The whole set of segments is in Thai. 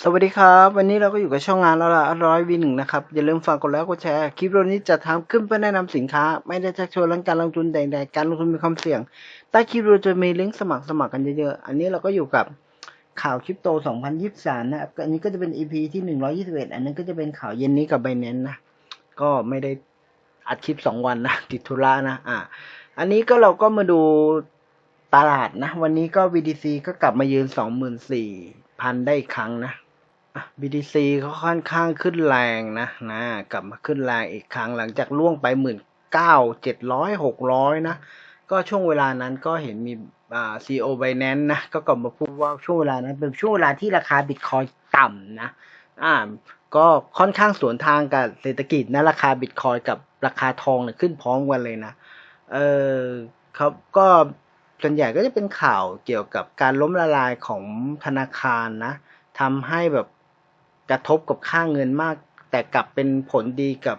สวัสดีครับ วันนี้เราก็อยู่กับช่องงานเราละร้อยวีหนึ่งนะครับ อย่าลืมฝากกดไลค์กดแชร์ คลิปวิดีโอนี้จะทำขึ้นเพื่อแนะนำสินค้า ไม่ได้ชักชวนเรื่องการลงทุนใดๆการลงทุนมีความเสี่ยง ใต้คลิปวิดีโอจะมีลิงก์สมัครสมัครกันเยอะๆ อันนี้เราก็อยู่กับข่าวคริปโต 2023 นะครับ อันนี้ก็จะเป็น EP ที่ 121 อันนั้นก็จะเป็นข่าวเย็นนี้กับไบแนนนะ ก็ไม่ได้อัดคลิป 2 วันนะติดธุระนะ อ่า อันนี้ก็เราก็มาดูตลาดนะ วันนี้ก็ BTC ก็กลับมายืน 24,000 ได้อีกครั้งนะ BTC เขาค่อนข้างขึ้นแรงนะนะ กลับมาขึ้นแรงอีกครั้งหลังจากล่วงไปหมื่นเก้าเจ็ดร้อยหกร้อยนะ ก็ช่วงเวลานั้นก็เห็นมีอ่า CEO Binance นะ ก็กลับมาพูดว่าช่วงเวลานั้นเป็นช่วงเวลาที่ราคาบิตคอยต่ำนะ อ่า ก็ค่อนข้างสวนทางกับเศรษฐกิจนะ ราคาบิตคอยกับราคาทองเนี่ยขึ้นพร้อมกันเลยนะ เออเขาก็ส่วนใหญ่ก็จะเป็นข่าวเกี่ยวกับการล้มละลายของธนาคารนะทำให้แบบ ระทบกับค่าเงินมาก แต่กลับเป็นผลดีกับ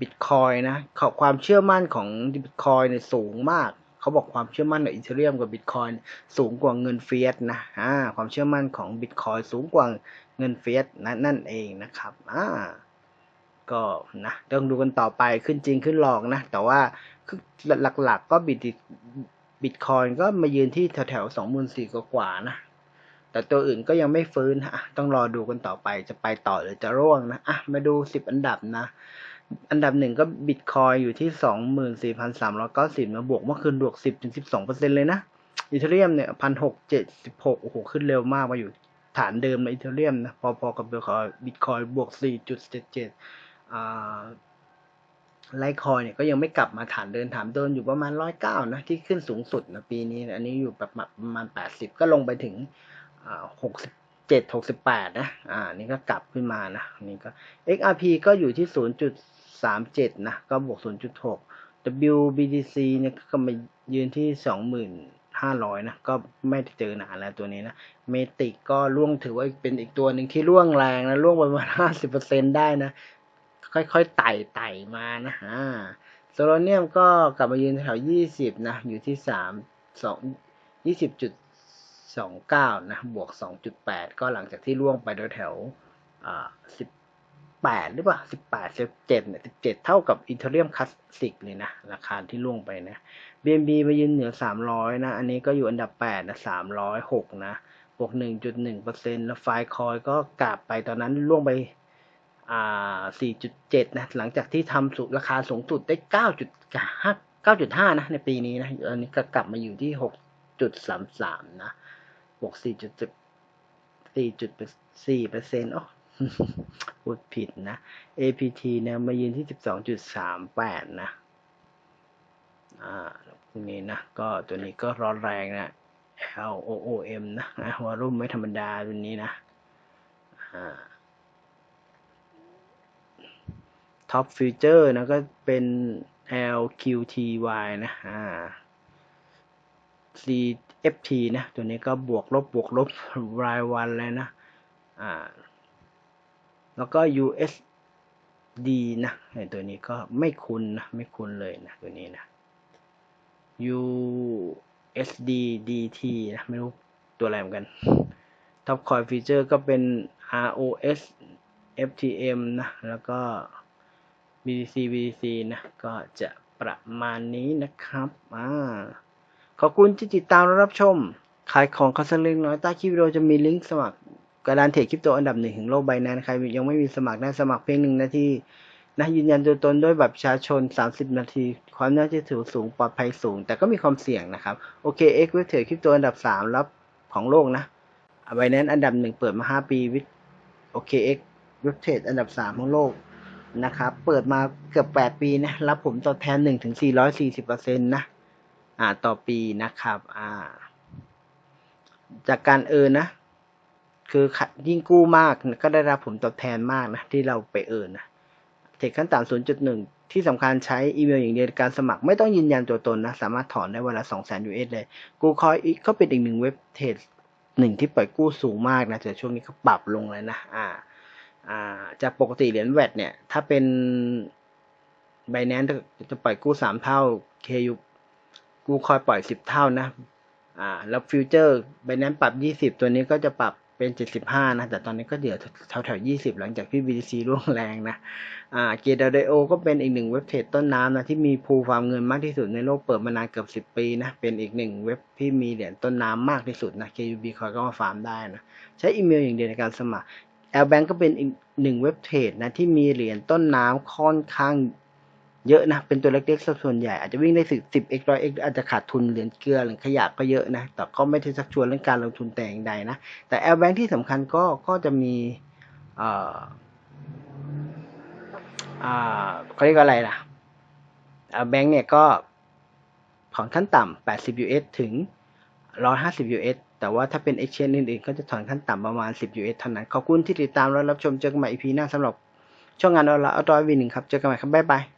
บิตคอยนะขาความเชื่อมั่นของบิตคอยเนี่ยสูงมาก เขาบอกความเชื่อมั่นในอีเทเรียมกับบิตคอยสูงกว่าเงินเฟียสนะอ่าความเชื่อมั่นของบิตคอยสูงกว่าเงินเฟียสนะนั่นเองนะครับอ่าก็นะต้องดูกันต่อไปขึ้นจริงขึ้นหลอกนะ แต่ว่าหลักๆก็บิตบิตคอยก็มายืนที่แถวๆสองหมื่นสี่กว่านะ แต่ตัวอื่นก็ยังไม่ฟื้นฮะต้องรอดูกันต่อไปจะไปต่อหรือจะร่วงนะอะมาดูสิบอันดับนะ อันดับหนึ่งก็บิตคอยอยู่ที่สองหมื่นสี่พันสามร้อยเก้าสิบนะบวกเมื่อคืนบวกสิบถึงสิบสองเปอร์เซ็นเลยนะอีเทเรียมเนี่ยพันหกเจ็ดสิบหกโอ้โห ขึ้นเร็วมากมาอยู่ฐานเดิมในอีเทเรียมนะ พอๆกับบิตคอยบิตคอยบวกสี่จุดเจ็ดเจ็ดอ่าไลคอยเนี่ยก็ยังไม่กลับมาฐานเดินฐานเดินอยู่ประมาณร้อยเก้านะ ที่ขึ้นสูงสุดนะปีนี้นะอันนี้อยู่แบบประมาณแปดสิบก็ลงไปถึง หกสิบเจ็ดหกสิบแปดนะ อ่า นี่ก็กลับขึ้นมานะ นี่ก็ XRP ก็อยู่ที่ศูนย์จุดสามเจ็ดนะ ก็บวกศูนย์จุดหก WBTC เนี่ยก็มายืนที่สองหมื่นห้าร้อยนะ ก็ไม่ได้เจอนานแล้วตัวนี้นะ เมติกก็ร่วงถือว่าเป็นอีกตัวหนึ่งที่ร่วงแรงนะร่วงประมาณห้าสิบเปอร์เซ็นได้นะ ค่อยๆไต่ไต่มานะฮะโซโลเนียมก็กลับมายืนแถวยี่สิบนะ อยู่ที่สามสองยี่สิบจุด สองเก้านะ บวกสองจุดแปดก็หลังจากที่ร่วงไปแถวอ่าสิบแปดหรือเปล่าสิบแปดสิบเจ็ดเนี่ยสิบเจ็ดเท่ากับอินเทอร์เรียมคลาสสิกเลยนะ ราคาที่ร่วงไปนะ BNB มายืนเหนือสามร้อยนะ อันนี้ก็อยู่อันดับแปดนะสามร้อยหกนะ บวกหนึ่งจุดหนึ่งเปอร์เซ็นต์แล้วไฟคอยก็กลับไปตอนนั้นร่วงไปอ่า4.7 นะ หลังจากที่ทำสุดราคาสูงสุดได้ 9.5 9.5 นะ ในปีนี้นะอันนี้ก็กลับมาอยู่ที่ 6.33นะ บวก4.7 4.4เปอร์เซ็นต์อ๋อพูดผิดนะ APT เนี่ยมายืนที่12.38นะ อ่าพวกนี้นะ ก็ตัวนี้ก็ร้อนแรงนะ LOOM นะนะวอลุ่มไม่ธรรมดาตัวนี้นะ อ่าท็อปฟิวเจอร์นะก็เป็น LQTY นะ อ่า CFT นะ ตัวนี้ก็บวกลบบวกลบรายวันเลยนะ อ่า แล้วก็ USD นะตัวนี้ก็ไม่คุ้นนะ ไม่คุ้นเลยนะ ตัวนี้นะ USD DT นะ ไม่รู้ตัวอะไรเหมือนกันท็อปคอยฟีเจอร์ก็เป็น ROS FTM นะ แล้วก็ BTC BTC นะ ก็จะประมาณนี้นะครับ อ่า ขอบคุณที่ติดตามและรับชม ขายของคาสลิงน้อยใต้คลิปวิดีโอจะมีลิงก์สมัครกระดานเทรดคริปโตอันดับหนึ่งของโลกใบนั้นใครยังไม่มีสมัครได้สมัครเพียงหนึ่งนาทีนะยืนยันตัวตนด้วยแบบประชาชน 30 นาที ความน่าเชื่อถือสูงปลอดภัยสูง แต่ก็มีความเสี่ยงนะครับ โอเคเว็บเทรดคริปโตอันดับ 3 รับของโลกนะใบนั้นอันดับหนึ่งเปิดมา 5 ปีวิโอเคเว็บเทรดอันดับ 3 ของโลกนะครับ เปิดมาเกือบแปดปีนะ รับผมตอบแทนหนึ่งถึงสี่ร้อยสี่สิบเปอร์เซ็นต์นะ อ่าต่อปีนะครับอ่าจากการเออนะ คือยิ่งกู้มากก็ได้รับผลตอบแทนมากนะ ที่เราไปเออนะเทคขั้นต่ำศูนย์จุดหนึ่งที่สำคัญใช้อีเมลอย่างเดียวการสมัครไม่ต้องยืนยันตัวตนนะ สามารถถอนได้วันละสองแสนยูเอสเลย กูคอยก็เป็นอีกหนึ่งเว็บเทรดหนึ่งที่ปล่อยกู้สูงมากนะแต่ช่วงนี้เขาปรับลงเลยนะ อ่า อ่า จากปกติเหรียญแวดเนี่ย ถ้าเป็น b บ n a n c e จะปล่อยกู้สามเท่า KU กูคอยปล่อยสิบเท่านะ อ่า แล้วฟิวเจอร์ b บ n a n c e ปรับยี่สิบตัวนี้ก็จะปรับเป็น75นะ แต่ตอนนี้ก็เดี๋ยวแถวแถวๆ20หลังจากที่ BTC ร่วงแรงนะ อ่า Gate.io ก็เป็นอีกหนึ่งเว็บเทรดต้นน้ำนะ ที่มีพูลฟาร์มเงินมากที่สุดในโลกเปิดมานานเกือบ10ปีนะ เป็นอีกหนึ่งเว็บที่มีเหรียญต้นน้ำมากที่สุดนะ KUB คอยก็มาฟาร์มได้นะ ใช้อีเมลอย่างเดียวในการสมัคร L Bank ก็เป็นอีกหนึ่งเว็บเทรดนะที่มีเหรียญต้นน้ำค่อนข้าง เยอะนะ เป็นตัวเล็กๆซะส่วนใหญ่ อาจจะวิ่งได้สิบสิบ x ร้อย x อาจจะขาดทุนเหรียญเกลือหรือขยะก็เยอะนะ แต่ก็ไม่ได้ชักชวนเรื่องการลงทุนแต่อย่างใดนะ แต่ L Bank ที่สำคัญก็ก็จะมีเอ่ออ่าเขาเรียกว่าอะไรล่ะ L Bank เนี่ยก็ถอนขั้นต่ำ 80 US ถึง 150 US แต่ว่าถ้าเป็น Exchange อื่นๆ ก็จะถอนขั้นต่ำประมาณ 10 US เท่านั้น ขอบคุณที่ติดตามและรับชม เจอกันใหม่ EP หน้าสำหรับช่องงานออนไลน์ออโต้วีหนึ่งครับ เจอกันใหม่ครับ บ๊ายบาย